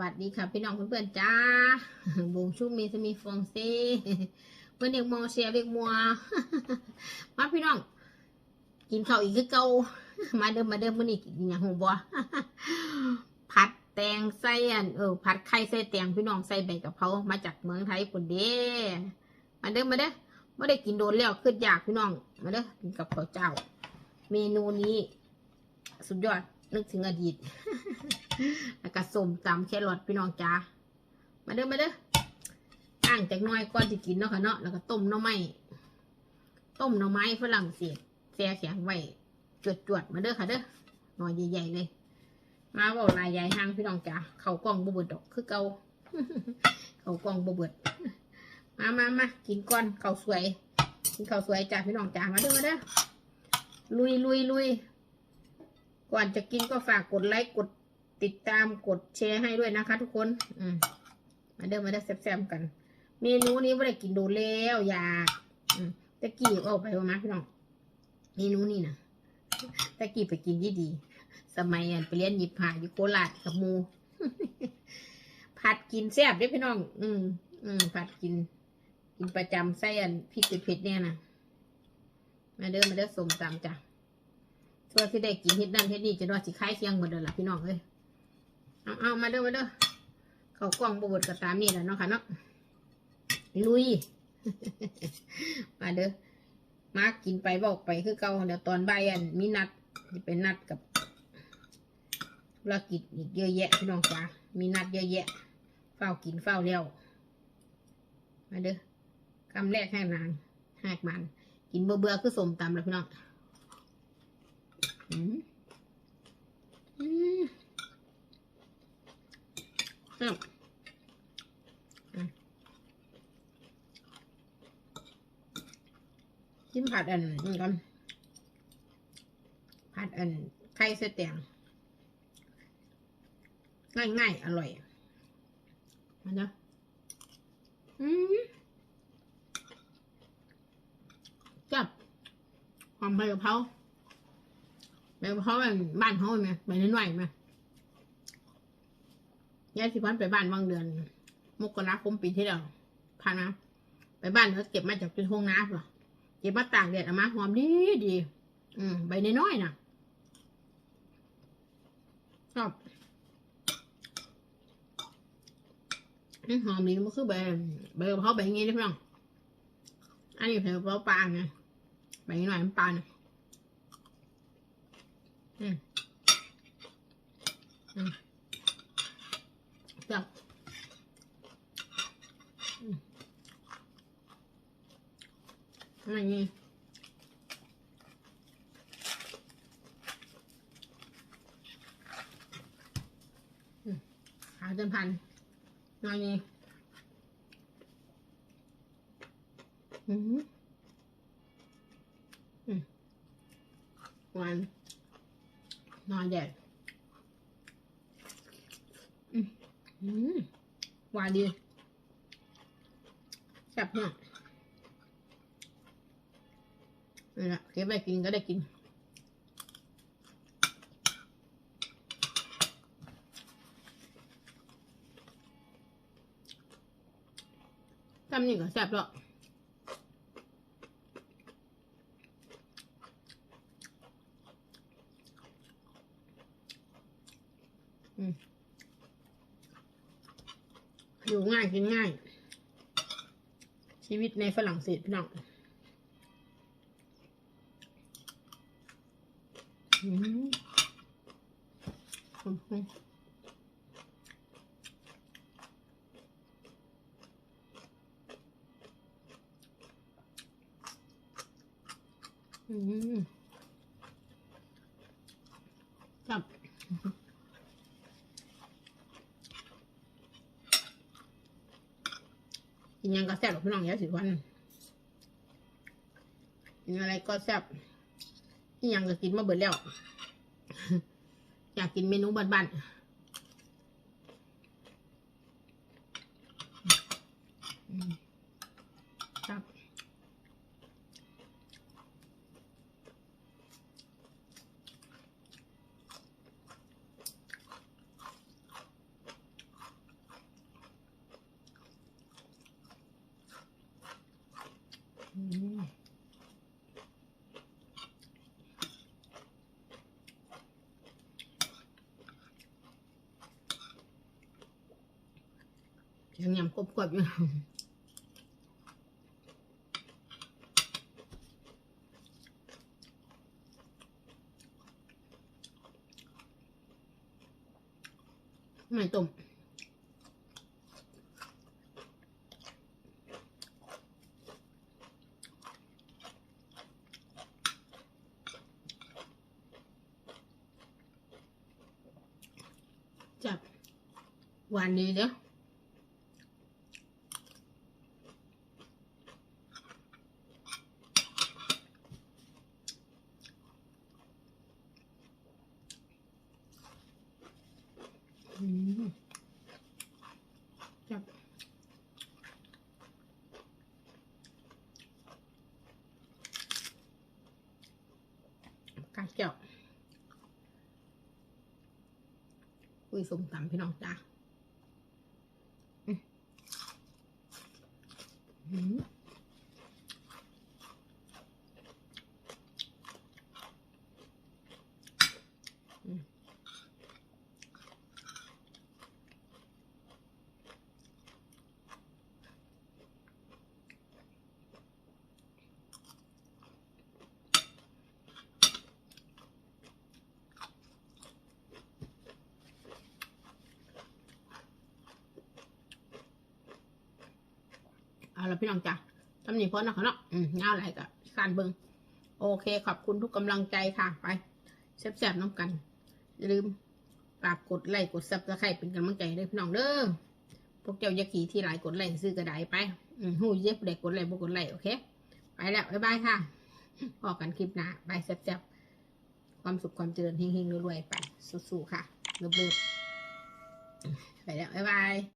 วัสดีค่ะ พี่น้องเพื่อนๆจ้าบงชุมมีสมีฟองซีเพื่อนเรียกมอเชียเรียกมัว มาพี่น้อง กินข้าวอีกคือเก่ามาเดิมมาเดิมมื้อนี้กินอย่างหงบัวผัดแตงใส่อันเออผัดไข่ใส่แตงพี่น้องใส่ใบกะเพรามาจากเมืองไทยปุ่นเด้มาเดิมมาเด้อไม่ได้กินโดนแล้วขึ้นอยากพี่น้องมาเด้อกินกับข้าวเจ้า เมนูนี้ สุดยอด นึกถึงอดีตแล้วก็ส้มตำแครอทพี่น้องจ้ามาเด้อมาเด้ออ่างจากน้อยก่อนจะกินเนาะค่ะเนาะแล้วก็ต้มหน่อไม้ต้มหน่อไม้ฝรั่งเศสแช่แข็งไว้จวดจวดๆมาเด้อค่ะเด้อหน่อยใหญ่ๆเลยมาเว่าลายใหญ่ห้างพี่น้องจ้าเขากล้องบเบิดดอกคือเกาเขากล้องบเบิดมามามากินก่อนเขาสวยกินเขาสวยจ้าพี่น้องจ้ามาเด้อมาเด้อลุยลุยลุย ก่อนจะกินก็ฝากกดไลค์กดติดตามกดแชร์ให้ด้วยนะคะ ทุกคน อืมมาเดินมาได้แซ่บๆกัน เมนูนี้ไม่ได้กินโดนแล้วอยากตะกี้เอาไปว่ามาพี่น้องเมนูนี้นะตะกี้ไปกินยี่ดี สมัยอันไปเรียนหยิบผ่าอยู่โคราชกับหมูผัดกินแซ่บด้วยพี่น้อง อืมอืมผัดกิน กินประจำไส้อันพริกเผ็ดเนี่ยนะมาเด้อมาเด้อสมตำจ้ะ เพื่อที่ได้กินเฮ็ดนั่นเฮ็ดนี่จะรอสิคล้ายเคียงหมดเลยล่ะพี่น้องเอ้ยเอาเอามาเด้อมาเด้อเขากล้องบวชก็ตามนี่แหละเนาะค่ะเนาะลุย มาเด้อมากินไปบอกไปคือเก่าเดี๋ยวตอนบ่ายอันมีนัดจะเป็นนัดกับธุรกิจอีกเยอะแยะพี่น้องจ้ามีนัดเยอะแยะ เฝ้ากินเฝ้าเลี้ยวมาเด้อคำแรกให้นางหากมัน กินเบื่อเบื่อคือสมตำแล้วพี่น้อง อืมจิ้มผัดอันนี่กันผัดอันไข่เส้นแตงง่ายๆ อร่อยมาเนาะอืมจับหอมใบกะเพรา แม่เพราะว่าบ้านเขาไหมไปนิดหน่อยไหมยายสิพันไปบ้านบางเดือน มกราคมปีที่แล้วผ่านมาไปบ้านเขาเก็บมาจากเป็นห้องน้ำเหรอเก็บมาต่ากแดดเอามาหอมดีดี อืมใบน้อยๆนะชอบนี่หอมดีมันคือใบใบเพราใบงี้ได้พี่น้องอันนี้ใบกะเพราปลาไงใบหน่อยมันปลาเนี่ย อืมอืมจับอืมอะไรนี่อืมหาจนพันอะไรนี่อืมอืมหวาน นอนแดดอืมอืมหวานดีแซ่บมากนี่แหละเก็บไปกินก็ได้กินทำนี่ก็แซ่บแล้ว อยู่ง่ายกินง่าย ชีวิตในฝรั่งเศสพี่น้องอืมอืมอืมอืมจับ กินยังก็แซ่บหรอกพี่น้องอยาสิวันกินอะไรก็แซ่บกินยังก็กินมาเบิดแล้ว อยากกินเมนูบ้านๆอืมครับ ยังยำกรอบๆอยู่ไม่ต้มจับหวานดีเด้ออืมจับ กาเจียวคุยสมตำพี่น้องจ้าอืมอืมอืม เอาละพี่น้องจ้าทำนี่พอนะคะเนาะอืมงาอะไรกับการเบิงโอเค ขอบคุณทุกกำลังใจค่ะไปแซ่บๆน้ำกัน อย่าลืมฝากกดไลค์กดซับสไครต์เป็นกำลังใจให้ด้วยพี่น้องเด้อพวกเจ้าอยาขี่ที่หลายกดไลค์ซื้อกระไดไปอืมหูเย็บเด็กกดไลค์บ่กกดไลค์โอเค ไปแล้ว บ๊ายบายค่ะพอกันคลิปหน้าบายแซ่บๆ ความสุขความเจริญเฮงๆรวยๆไปสู้ๆค่ะเลิฟๆไปแล้ว บ๊ายบาย